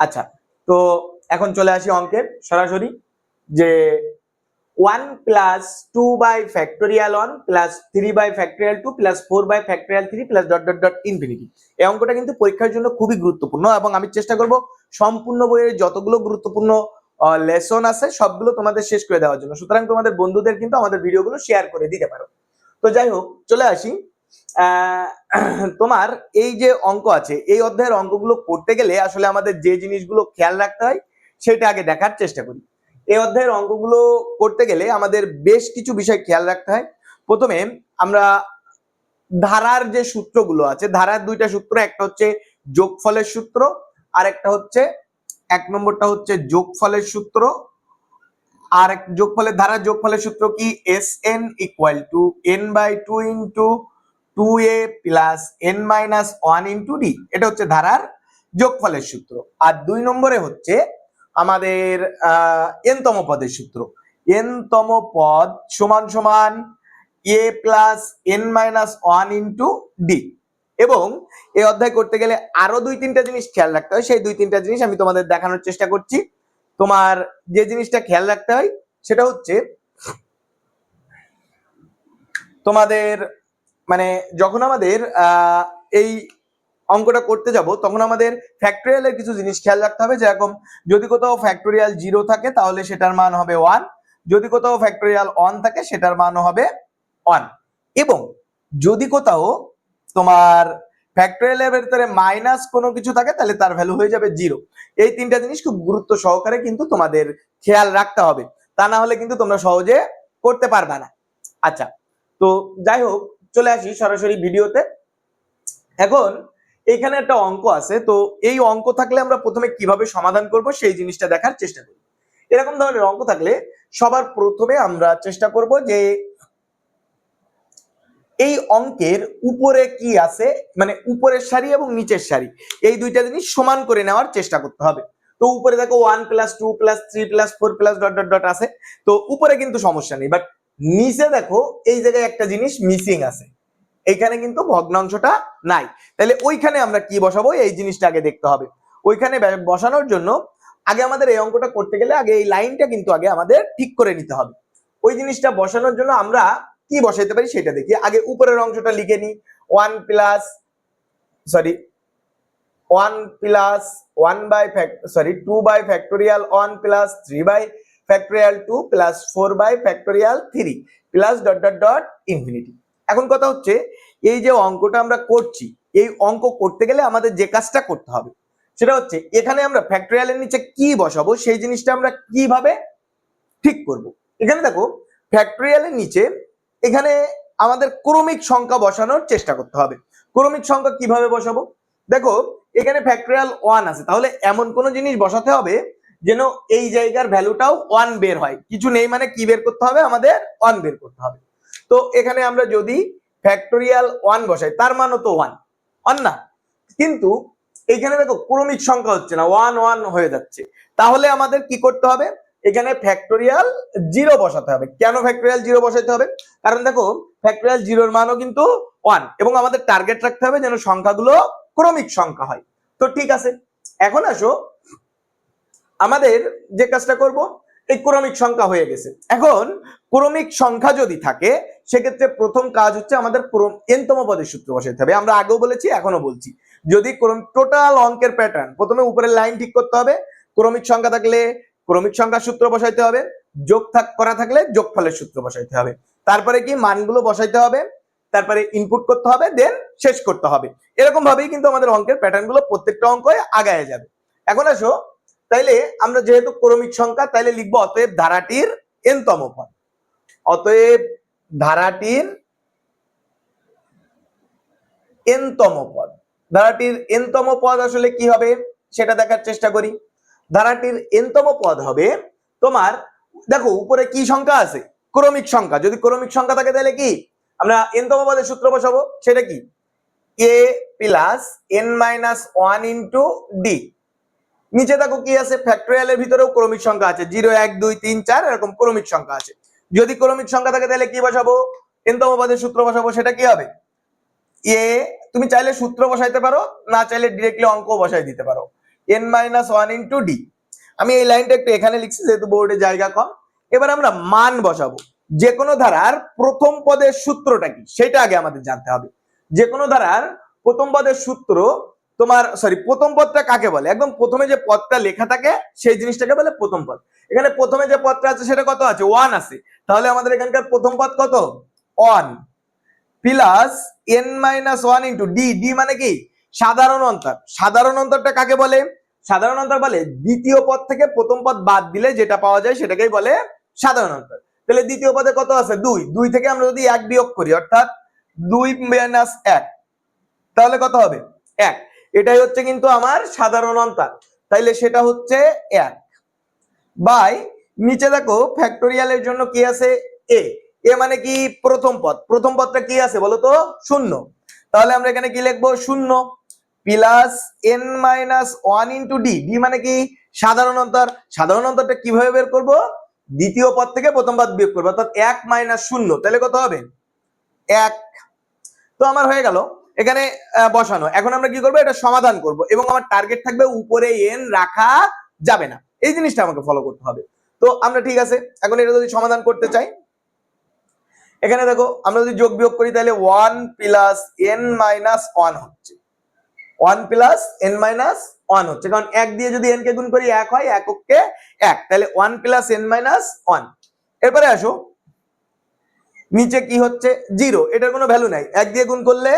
আচ্ছা তো এখন চলে আসি অঙ্কের, সরাসরি যে one plus two by factorial one plus three by factorial two plus four by factorial three plus dot dot dot infinity এই অঙ্কটা কিন্তু পরীক্ষার জন্য খুবই গুরুত্বপূর্ণ এবং আমি চেষ্টা করব সম্পূর্ণ বইয়ের যতগুলো গুরুত্বপূর্ণ লেসন আছে সবগুলো তোমাদের শেষ করে দেওয়ার জন্য। সুতরাং তোমাদের বন্ধুদের কিন্তু আমাদের ভিডিওগুলো শেয়ার করে দিতে পারো। তো যাই হোক, চলে আসি তোমার এই যে অঙ্ক আছে, এই অধ্যায়ের অঙ্কগুলো করতে গেলে আসলে আমাদের যে জিনিসগুলো খেয়াল রাখতে হয়, সেটা আগে দেখার চেষ্টা করি। এই অধ্যায়ের অঙ্কগুলো করতে গেলে আমাদের বেশ কিছু বিষয় খেয়াল রাখতে হয়। প্রথমে আমরা ধারার যে সূত্রগুলো আছে, ধারার দুইটা সূত্র, একটা হচ্ছে যোগফলের সূত্র, আর একটা হচ্ছে, এক নম্বরটা হচ্ছে যোগফলের সূত্র। আর যোগফলের, ধারার যোগফলের সূত্র কি? S N equal to N by two into two A plus N minus one into D এটা হচ্ছে ধারার যোগফলের সূত্র। আর দুই নম্বরে হচ্ছে আমাদের এন তম পদের সূত্র। এন তম পদ সমান সমান A plus N minus one into D এবং এই অধ্যায় করতে গেলে আরও দুই তিনটা জিনিস খেয়াল রাখতে হয়। সেই দুই তিনটা জিনিস আমি তোমাদের দেখানোর চেষ্টা করছি। তোমার যে জিনিসটা খেয়াল রাখতে হয়, সেটা হচ্ছে তোমাদের মানে যখন আমাদের এই অঙ্কটা করতে যাব, তখন আমাদের ফ্যাক্টোরিয়ালের কিছু জিনিস খেয়াল রাখতে হবে। যেরকম যদি কোথাও ফ্যাক্টোরিয়াল জিরো থাকে, তাহলে সেটার মান হবে ওয়ান যদি কোথাও ফ্যাক্টোরিয়াল অন থাকে, সেটার মান হবে ওয়ান এবং যদি কোথাও তোমার ফ্যাক্টোরিয়ালের ভেতরে মাইনাস কোনো কিছু থাকে, তাহলে তার ভ্যালু হয়ে যাবে জিরো এই তিনটা জিনিস খুব গুরুত্ব সহকারে কিন্তু তোমাদের খেয়াল রাখতে হবে। তা না হলে কিন্তু তোমরা সহজে করতে পারবে না। আচ্ছা তো যাই হোক চলে আসি সরাসরি ভিডিওতে। এখন এখানে একটা অঙ্ক আছে, তো এই অঙ্ক থাকলে আমরা প্রথমে কীভাবে সমাধান করব সেই জিনিসটা দেখার চেষ্টা করি। এরকম ধরনের অঙ্ক থাকলে সবার প্রথমে আমরা চেষ্টা করব যে এই অঙ্কের উপরে কি আছে মানে উপরের সারি এবং নিচের সারি, এই দুইটা জিনিস সমান করে নেওয়ার চেষ্টা করতে হবে। তো উপরে দেখো one plus two plus three plus four plus dot dot dot আছে, তো উপরে কিন্তু সমস্যা নেই বাট নিচে দেখো, এই জায়গায় একটা জিনিস মিসিং আছে। এইখানে কিন্তু ভগ্নাংশটা নাই। তাহলে ওইখানে আমরা কি বসাবো? এই জিনিসটা আগে দেখতে হবে। ওইখানে বসানোর জন্য আগে আমাদের এই অঙ্কটা করতে গেলে আগে এই লাইনটা কিন্তু আগে আমাদের ঠিক করে নিতে হবে। ওই জিনিসটা বসানোর জন্য আমরা কি বসাইতে পারি সেটা দেখি। আগে উপরের অংশটা লিখে নিই। One plus sorry one plus one by sorry two by factorial one plus three by factorial two plus four by factorial three plus dot dot dot infinity এখন কথা হচ্ছে, এই যে অঙ্কটা আমরা করছি, এই অঙ্ক করতে গেলে আমাদের যে কাজটা করতে হবে, সেটা হচ্ছে এখানে আমরা ফ্যাক্টোরিয়ালের নিচে কি বসাবো, সেই জিনিসটা আমরা কীভাবে ঠিক করব। এখানে দেখো ফ্যাক্টোরিয়ালের নিচে এখানে আমাদের ক্রমিক সংখ্যা বসানোর চেষ্টা করতে হবে। ক্রমিক সংখ্যা কীভাবে বসাবো? দেখো, এখানে ফ্যাক্টোরিয়াল ওয়ান আছে, তাহলে এমন কোনো জিনিস বসাতে হবে যেন এই জায়গার ভ্যালুটাও ওয়ান বের হয়। কিছু নেই মানে কি বের করতে হবে? আমাদের ওয়ান বের করতে হবে। তো এখানে আমরা যদি ফ্যাক্টোরিয়াল ওয়ান বসাই, তার মানও তো ওয়ান ওয়ান না? কিন্তু এখানে দেখো ক্রমিক সংখ্যা হচ্ছে না ওয়ান ওয়ান হয়ে যাচ্ছে। তাহলে আমাদের কি করতে হবে? এখানে ফ্যাক্টোরিয়াল জিরো বসাতে হবে। কেন ফ্যাক্টোরিয়াল জিরো বসাতে হবে? কারণ দেখো ফ্যাক্টোরিয়াল জিরোর মানও কিন্তু ওয়ান এবং আমাদের টার্গেট রাখতে হবে যেন সংখ্যাগুলো ক্রমিক সংখ্যা হয়। তো ঠিক আছে। এখন আসো আমাদের যে কাজটা করব, এই ক্রমিক সংখ্যা হয়ে গেছে। এখন ক্রমিক সংখ্যা যদি থাকে, সেক্ষেত্রে প্রথম কাজ হচ্ছে আমাদের এনতম পদের সূত্র বসাতে হবে। আমরা আগেও বলেছি এখনও বলছি। যদি টোটাল অঙ্কের প্যাটার্ন প্রথমে উপরের লাইন ঠিক করতে হবে। ক্রমিক সংখ্যা থাকলে ক্রমিক সংখ্যার সূত্র বসাইতে হবে। যোগ থাক, করা থাকলে যোগফলের সূত্র বসাইতে হবে। তারপরে কি মানগুলো বসাইতে হবে? তারপরে ইনপুট করতে হবে দেন শেষ করতে হবে। এরকম ভাবেই কিন্তু আমাদের অঙ্কের প্যাটার্নগুলো প্রত্যেকটা অঙ্কে আগায় যাবে। এখন আসো তাইলে আমরা যেহেতু ক্রমিক সংখ্যা, তাইলে লিখব অতএব ধারাটির এনতম পদ। অতএব ধারাটির এনতম পদ। ধারাটির এনতম পদ আসলে কি হবে? সেটা দেখার চেষ্টা করি। ধারাটির এনতম পদ হবে তোমার, দেখো উপরে কি সংখ্যা আছে? ক্রমিক সংখ্যা। যদি ক্রমিক সংখ্যা থাকে তাহলে কি? আমরা এনতম পদের সূত্র বসাবো। সেটা কি? A plus N minus one into D নিচে দেখো কি আছে? ফ্যাক্টোরিয়ালের ভিতরেও ক্রমিক সংখ্যা আছে। জিরো এক, দুই, তিন, চার, এরকম ক্রমিক সংখ্যা আছে। যদি ক্রমিক সংখ্যা থাকে তাহলে কি বসাবো? এনতম পদের সূত্র বসাবো, সেটা কি হবে? এ তুমি চাইলে সূত্র বসাইতে পারো, না চাইলে ডিরেক্টলি অঙ্ক বসাই দিতে পারো। N minus one into D আমি এই লাইনটা একটু এখানে লিখছি, যেহেতু বোর্ডে জায়গা কম। এবার আমরা মান বসাবো। যে কোনো ধারার প্রথম পদের সূত্রটা কি? সেটা আগে আমাদের জানতে হবে। যে কোনো ধারার প্রথম পদের সূত্র তোমার সরি প্রথম পদটা কাকে বলে? একদম প্রথমে যে পদটা লেখা থাকে, সেই জিনিসটাকে বলে প্রথম পদ। এখানে প্রথমে যে পদটা আছে, সেটা কত আছে? ওয়ান আছে। তাহলে আমাদের এখানকার প্রথম পদ কত? One plus N minus one into D D মানে কি? সাধারণ অন্তর। সাধারণ অন্তরটা কাকে বলে? সাধারণ অন্তর বলে দ্বিতীয় পদ থেকে প্রথম পদ বাদ দিলে যেটা পাওয়া যায় সেটাকেই বলে সাধারণ অন্তর। তাহলে দ্বিতীয় পদে কত আছে? দুই। দুই থেকে আমরা যদি এক বিয়োগ করি, অর্থাৎ দুই মাইনাস এক, তাহলে কত হবে? এক। এটাই হচ্ছে কিন্তু আমার সাধারণ অন্তর। তাইলে সেটা হচ্ছে এক। বাই, নিচে দেখো ফ্যাক্টোরিয়ালের জন্য কি আছে? এ এ মানে কি? প্রথম পদ। প্রথম পদটা কি আছে বলো তো? শূন্য। তাহলে আমরা এখানে কি লিখব? শূন্য। Plus N minus one into D. D মানে কি? সাধারণ অন্তর। সাধারণ অন্তরটা কীভাবে বের করব? দ্বিতীয় পদ থেকে প্রথম পদ বিয়োগ করব। অর্থাৎ এক মাইনাস শূন্য। তাহলে কত হবে? এক। তো আমার হয়ে গেল। এখানে বসানো। এখন আমরা কি করব? এটা সমাধান করব। এবং আমার টার্গেট থাকবে উপরে এন রাখা যাবে না। এই জিনিসটা আমাকে ফলো করতে হবে। তো আমরা ঠিক আছে। এখন এটা যদি সমাধান করতে চাই, এখানে দেখো, আমরা যদি যোগ বিয়োগ করি, তাহলে one plus N minus one হচ্ছে। One plus N minus one হচ্ছে। কারণ এক দিয়ে যদি এন কে গুণ করি, এক হয়, এককে এক। তাহলে one plus N minus one এরপরে আসো। নিচে কি হচ্ছে? জিরো এটার কোনো ভ্যালু নাই। এক দিয়ে গুণ করলে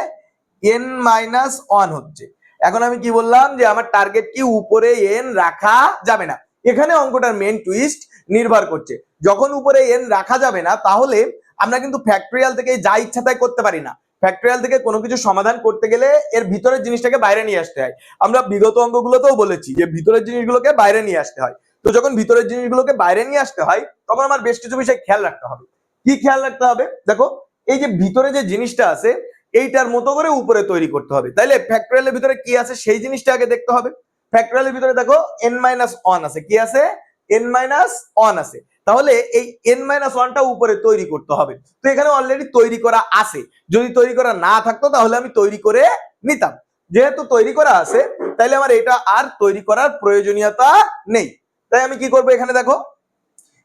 এন মাইনাস ওয়ান হচ্ছে। এখন আমি কি বললাম যে আমার টার্গেট কি উপরে এন রাখা যাবে না। এখানে অঙ্কটার মেন টুইস্ট নির্ভর করছে। যখন উপরে এন রাখা যাবে না, তাহলে আমরা কিন্তু ফ্যাক্টরিয়াল থেকে যা ইচ্ছা তাই করতে পারি না। ফ্যাক্টরিয়াল থেকে কোনো কিছু সমাধান করতে গেলে এর ভিতরের জিনিসটাকে বাইরে নিয়ে আসতে হয়। আমরা বিগত অঙ্কগুলোতেও বলেছি যে ভিতরের জিনিসগুলোকে বাইরে নিয়ে আসতে হয়। তো যখন ভিতরের জিনিসগুলোকে বাইরে নিয়ে আসতে হয়, তখন আমার বেশ কিছু বিষয় খেয়াল রাখতে হবে। কি খেয়াল রাখতে হবে? দেখো, এই যে ভিতরে যে জিনিসটা আছে এইটার মতো করে উপরে তৈরি করতে হবে। তাইলে ফ্যাক্টরিয়ালের ভিতরে কি আছে? সেই জিনিসটা আগে দেখতে হবে। ফ্যাক্টরিয়ালের ভিতরে দেখো এন মাইনাস ওয়ান আছে। কি আছে? এন মাইনাস ওয়ান আছে। তাহলে এই এন মাইনাস ওয়ানটা উপরে তৈরি করতে হবে। তো এখানে অলরেডি তৈরি করা আছে। যদি তৈরি করা না থাকতো, তাহলে আমি তৈরি করে নিতাম। যেহেতু তৈরি করা আছে, তাইলে আমার এটা আর তৈরি করার প্রয়োজনীয়তা নেই। তাই আমি কি করব এখানে দেখো,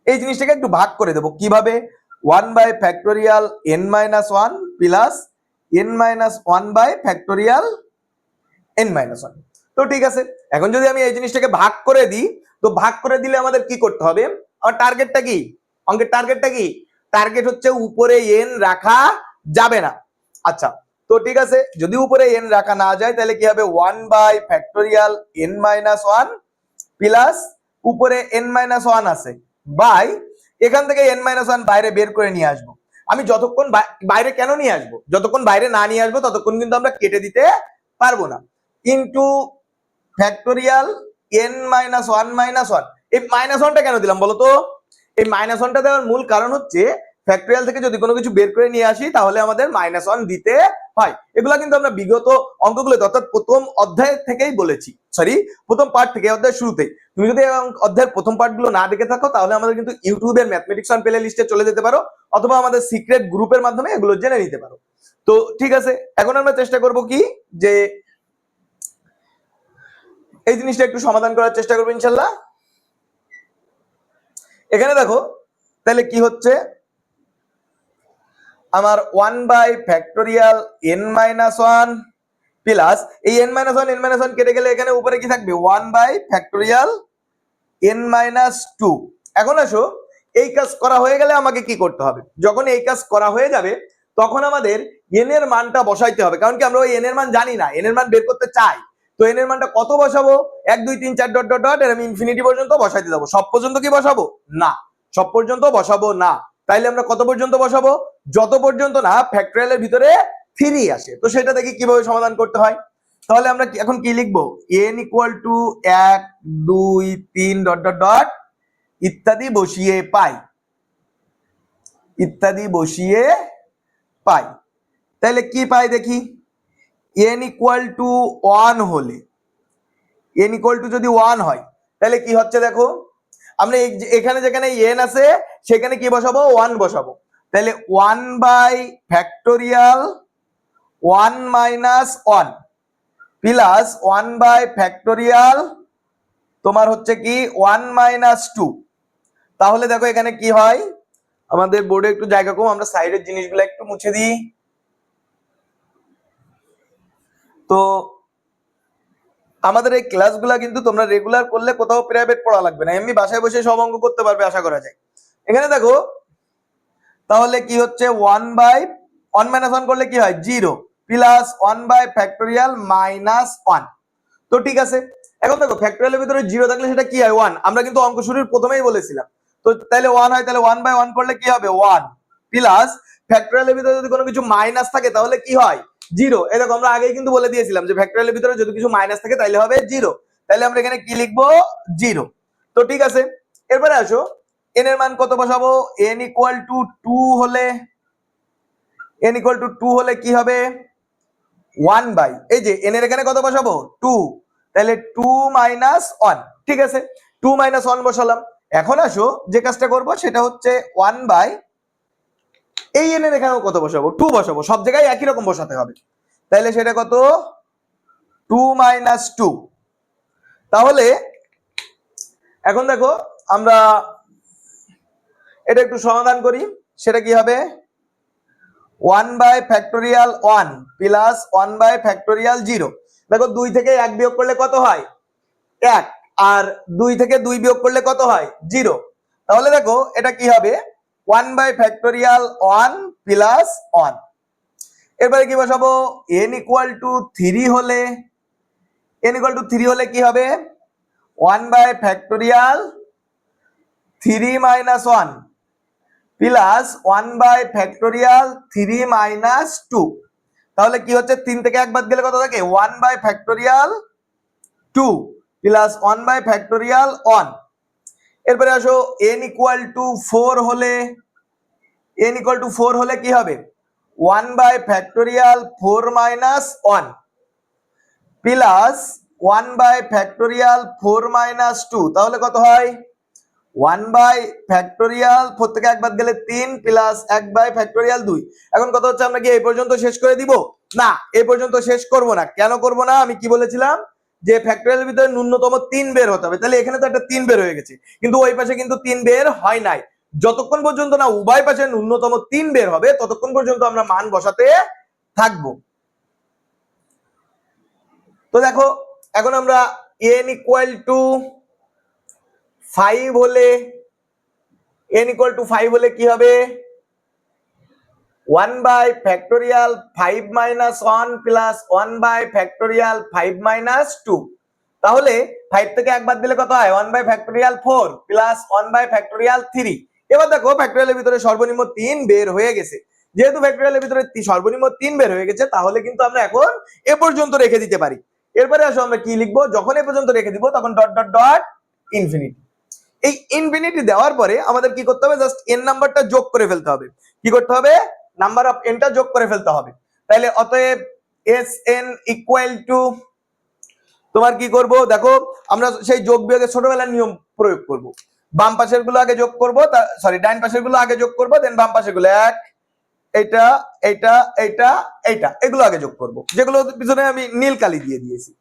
এই জিনিসটাকে একটু ভাগ করে দেবো। কীভাবে? One by factorial N minus one plus N minus one by factorial N minus one তো ঠিক আছে, এখন যদি আমি এই জিনিসটাকে ভাগ করে দিই, তো ভাগ করে দিলে আমাদের কি করতে হবে? আমার টার্গেটটা কি? অঙ্কের টার্গেটটা কি? টার্গেট হচ্ছে উপরে এন রাখা যাবে না। আচ্ছা তো ঠিক আছে, যদি উপরে এন রাখা না যায়, তাহলে কি হবে? One by factorial N minus one plus উপরে এন মাইনাস ওয়ান আছে। বাই এখান থেকে এন মাইনাস ওয়ান বাইরে বের করে নিয়ে আসব। আমি যতক্ষণ বাই- বাইরে কেন নিয়ে আসব? যতক্ষণ বাইরে না নিয়ে আসব, ততক্ষণ কিন্তু আমরা কেটে দিতে পারব না। Into factorial N minus one minus one এই মাইনাস ওয়ানটা কেন দিলাম বলো তো? এই মাইনাস ওয়ানটা দেওয়ার মূল কারণ হচ্ছে ফ্যাক্টরিয়াল থেকে যদি কোনো কিছু বের করে নিয়ে আসি, তাহলে আমাদের মাইনাস ওয়ান দিতে হয়। এগুলা কিন্তু আমরা বিগত অঙ্কগুলোতে, অর্থাৎ প্রথম অধ্যায় থেকেই বলেছি। সরি প্রথম পার্ট থেকে অধ্যায় শুরুতেই। তুমি যদি অধ্যায়ের প্রথম পার্টগুলো না দেখে থাকো, তাহলে আমাদের কিন্তু ইউটিউবের ম্যাথমেটিক্স অন প্লে লিস্টে চলে যেতে পারো, অথবা আমাদের সিক্রেট গ্রুপের মাধ্যমে এগুলো জেনে নিতে পারো। তো ঠিক আছে, এখন আমরা চেষ্টা করব কি? যে এই জিনিসটা একটু সমাধান করার চেষ্টা করব, ইনশাল্লাহ। এখানে দেখো, তাহলে কি হচ্ছে? আমার one by factorial N minus one plus এই N minus one N minus one কেটে গেলে এখানে উপরে কি থাকবে? One by factorial N minus two এখন আসো, এই কাজ করা হয়ে গেলে আমাকে কি করতে হবে? যখন এই কাজ করা হয়ে যাবে, তখন আমাদের এন এর মানটা বসাইতে হবে। কারণ কি আমরা ওই এন এর মান জানি না এন এর মান বের করতে চাই। তো এন এর মানটা কত বসাবো? এক, দুই, তিন, চার, ডট ডট ডট, এর আমি ইনফিনিটি পর্যন্ত বসাইতে যাব। সব পর্যন্ত কি বসাবো? না। সব পর্যন্ত বসাবো না। তাইলে আমরা কত পর্যন্ত বসাবো? যত পর্যন্ত না ফ্যাক্টরিয়ালের ভিতরে থ্রি আসে। তো সেটা দেখি কীভাবে সমাধান করতে হয়? তাহলে আমরা এখন কি লিখব? এন ইকুয়াল টু এক, দুই, তিন ডট ডট ডট ইত্যাদি বসিয়ে পাই। ইত্যাদি বসিয়ে পাই। তাহলে কি পাই দেখি? এন ইকুয়াল টু ওয়ান হলে। এন ইকুয়াল টু যদি ওয়ান হয় তাহলে কি হচ্ছে দেখো? আমরা এখানে যেখানে এন আছে, সেখানে কি বসাবো? ওয়ান বসাবো। তাহলে one by factorial one minus one plus one by factorial তোমার হচ্ছে কি? ওয়ান মাইনাস টু তাহলে দেখো এখানে কি হয়? আমাদের বোর্ডে একটু জায়গা কম, আমরা সাইডের জিনিসগুলো একটু মুছে দিই। তো আমাদের এই ক্লাসগুলা কিন্তু তোমরা রেগুলার করলে কোথাও প্রাইভেট পড়া লাগবে না। এমনি বাসায় বসে সব অঙ্ক করতে পারবে আশা করা যায়। এখানে দেখো, তাহলে কি হচ্ছে? One by one minus one করলে কি হয়? Zero plus one by factorial minus one তো ঠিক আছে, এখন দেখো ফ্যাক্টোরিয়ালের ভিতরে জিরো থাকলে সেটা কি হয়? ওয়ান আমরা কিন্তু অঙ্ক শুরুর প্রথমেই বলেছিলাম। তো তাহলে ওয়ান হয় তাহলে ওয়ান বাই ওয়ান করলে কি হবে? ওয়ান প্লাস ফ্যাক্টোরিয়ালের ভিতরে যদি কোনো কিছু মাইনাস থাকে, তাহলে কি হয়? জিরো। দেখো, আমরা আগেই কিন্তু বলে দিয়েছিলাম যে ফ্যাক্টোরিয়ালের ভিতরে যদি কিছু মাইনাস থাকে তাহলে হবে জিরো। তাহলে আমরা এখানে কি লিখব? জিরো। তো ঠিক আছে, এরপরে আসো। এন এর মান কত বসাবো? এন ইকুয়াল টু টু হলে এন ইকুয়াল টু টু হলে কি হবে? ওয়ান বাই এই যে এন এর এখানে কত বসাবো? টু তাহলে টু মাইনাস ওয়ান ঠিক আছে টু মাইনাস ওয়ান বসালাম। এখন আসো, যে কাজটা করব সেটা হচ্ছে ওয়ান বাই এই এন এর এখানেও কত বসাবো? টু বসাবো। সব জায়গায় একই রকম বসাতে হবে। তাহলে সেটা কত? টু মাইনাস টু তাহলে এখন দেখো, আমরা এটা একটু সমাধান করি। সেটা কি হবে? One by factorial one plus one by factorial zero দেখো, দুই থেকে এক বিয়োগ করলে কত হয়? এক। আর দুই থেকে দুই বিয়োগ করলে কত হয়? জিরো তাহলে দেখো, এটা কি হবে? One by factorial one plus one এরপরে কি বসাবো? এন ইকুয়াল টু থ্রি হলে এন ইকুয়াল টু থ্রি হলে কি হবে? One by factorial three minus one plus one by factorial three minus two তাহলে কি হচ্ছে? তিন থেকে এক বাদ গেলে কত থাকে? One by factorial two plus one by factorial one এরপরে আসো এন ইকুয়াল টু ফোর হলে এন ইকুয়াল টু ফোর হলে কি হবে? One by factorial four minus one plus one by factorial four minus two তাহলে কত হয়? ওয়ান বাই ফ্যাক্টোরিয়াল ফোর থেকে এক বাদ গেলে তিন প্লাস এক বাই ফ্যাক্টোরিয়াল দুই। এখন কত হচ্ছে আমরা কি এই পর্যন্ত শেষ করে দিব? না, এই পর্যন্ত শেষ করব না। কেন করব না? আমি কি বলেছিলাম? যে ফ্যাক্টোরিয়ালের ভিতরে ন্যূনতম তিন বের হতে হবে। তাহলে এখানে তো একটা তিন বের হয়ে গেছে। কিন্তু ওই পাশে কিন্তু তিন বের হয় নাই। যতক্ষণ পর্যন্ত না উভয় পাশে ন্যূনতম তিন বের হবে, ততক্ষণ পর্যন্ত আমরা মান বসাতে থাকব। তো দেখো, এখন আমরা এন ইকুয়াল টু ফাইভ হলে এন ইকুয়াল টু ফাইভ হলে কি হবে? One by factorial five minus one plus one by factorial five minus two তাহলে ফাইভ থেকে একবার দিলে কত হয়? One by factorial four plus one by factorial three এবার দেখো ফ্যাক্টোরিয়ালের ভিতরে সর্বনিম্ন তিন বের হয়ে গেছে। যেহেতু ফ্যাক্টোরিয়ালের ভিতরে সর্বনিম্ন তিন বের হয়ে গেছে, তাহলে কিন্তু আমরা এখন এ পর্যন্ত রেখে দিতে পারি। এরপরে আসো আমরা কি লিখব? যখন এ পর্যন্ত রেখে দিব, তখন ডট ডট ডট ইনফিনিটি এই ইনফিনিটি দেওয়ার পরে আমাদের কি করতে হবে? জাস্ট এন নাম্বারটা যোগ করে ফেলতে হবে। কি করতে হবে? নাম্বার অফ এনটা যোগ করে ফেলতে হবে। তাহলে অতএব এস এন ইকুয়াল টু তোমার কি করব? দেখো, আমরা সেই যোগ বিয়োগের ছোটবেলার নিয়ম প্রয়োগ করব। বাম পাশেরগুলো আগে যোগ করব সরি ডাইন পাশেরগুলো আগে যোগ করব দেন বাম পাশেরগুলো এক এটা এইটা এইটা এইটা, এগুলো আগে যোগ করব। যেগুলো পিছনে আমি নীল কালি দিয়ে দিয়েছি।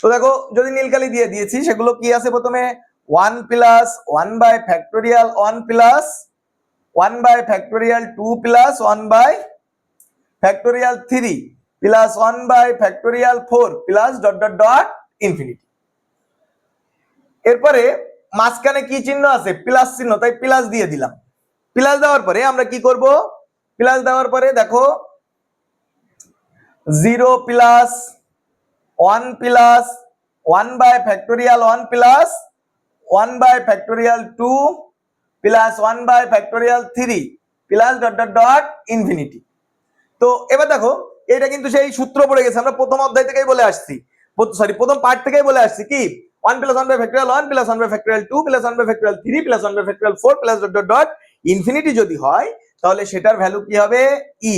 তো দেখো, যদি নীল কালি দিয়ে দিয়েছি, সেগুলো কি আছে প্রথমে? One plus one by factorial one plus one by factorial two plus one by factorial three plus one by factorial four plus dot dot dot infinity এরপরে মাঝখানে কি চিহ্ন আছে? প্লাস চিহ্ন, তাই প্লাস দিয়ে দিলাম। প্লাস দেওয়ার পরে আমরা কি করব? প্লাস দেওয়ার পরে দেখো zero plus one plus one by factorial one plus one by factorial two plus one by factorial three plus dot dot dot infinity তো এবার দেখো, এটা কিন্তু সেই সূত্র পড়ে গেছে, আমরা প্রথম অধ্যায় থেকেই বলে আসছি। সরি প্রথম পার্ট থেকেই বলে আসছি কি? One plus one by factorial one plus one by factorial two plus one by factorial three plus one by factorial four plus dot dot dot infinity যদি হয়, তাহলে সেটার ভ্যালু কি হবে? E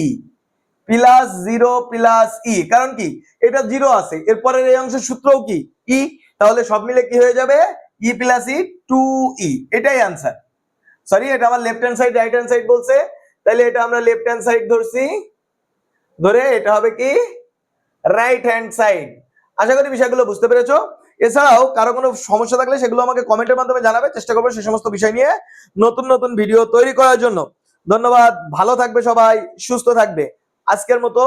plus zero plus E কারণ কি? এটা zero আছে। এরপরের এই অংশের সূত্রও কি? ই তাহলে সব মিলে কি হয়ে যাবে? ই প্লাস ই টু ই এটাই আনসার সরি এটা আমার left hand side right hand side বলছে। তাহলে এটা আমরা লেফট হ্যান্ড সাইড ধরছি। ধরে এটা হবে কি? রাইট হ্যান্ড সাইড আশা করি বিষয়গুলো বুঝতে পেরেছ। এছাড়াও কারও কোনো সমস্যা থাকলে সেগুলো আমাকে কমেন্টের মাধ্যমে জানাবে। চেষ্টা করব সে সমস্ত বিষয় নিয়ে নতুন নতুন ভিডিও তৈরি করার জন্য। ধন্যবাদ। ভালো থাকবে সবাই, সুস্থ থাকবে। আজকের মতো